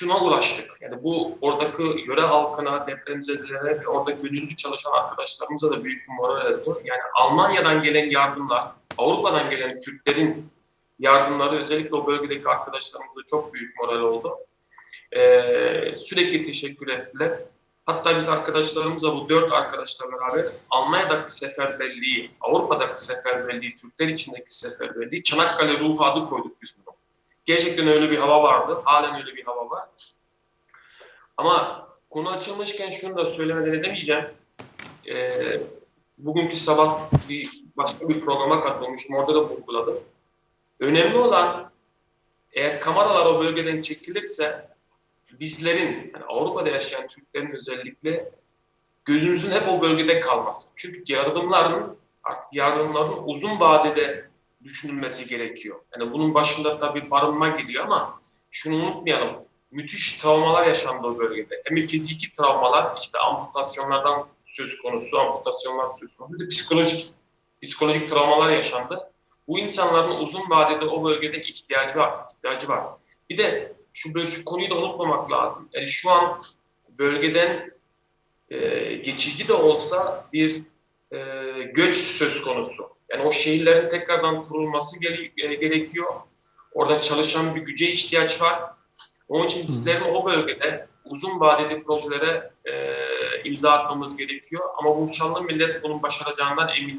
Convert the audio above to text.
şuna ulaştık. Yani bu oradaki yöre halkına, depremzedelere ve orada gönüllü çalışan arkadaşlarımıza da büyük bir moral oldu. Yani Almanya'dan gelen yardımlar, Avrupa'dan gelen Türklerin yardımları özellikle o bölgedeki arkadaşlarımıza çok büyük moral oldu. Ee, sürekli teşekkür ettiler. Hatta biz arkadaşlarımızla bu dört arkadaşla beraber Almanya'daki seferberliği, Avrupa'daki seferberliği, Türkler içindeki seferberliği Çanakkale ruhu adı koyduk biz bunu. Gerçekten öyle bir hava vardı. Halen öyle bir hava var. Ama konu açılmışken şunu da söylemeden edemeyeceğim. Ee, bugünkü sabah bir başka bir programa katılmışım. Orada da vurguladım. Önemli olan eğer kameralar o bölgeden çekilirse bizlerin, yani Avrupa'da yaşayan Türklerin özellikle gözümüzün hep o bölgede kalması. Çünkü yardımların artık yardımların uzun vadede düşünülmesi gerekiyor. Yani bunun başında tabii barınma geliyor ama şunu unutmayalım. Müthiş travmalar yaşandı o bölgede. Hem fiziki travmalar, işte amputasyonlardan söz konusu, amputasyonlar söz konusu, de psikolojik psikolojik travmalar yaşandı. Bu insanların uzun vadede o bölgede ihtiyacı var, ihtiyacı var. Bir de şu, şu konuyu da unutmamak lazım. Yani şu an bölgeden e, geçici de olsa bir e, göç söz konusu. Yani o şehirlerin tekrardan kurulması gere- e, gerekiyor. Orada çalışan bir güce ihtiyaç var. Onun için bizlerin o bölgede uzun vadeli projelere e, imza atmamız gerekiyor. Ama bu Şanlı millet bunun başaracağından emin.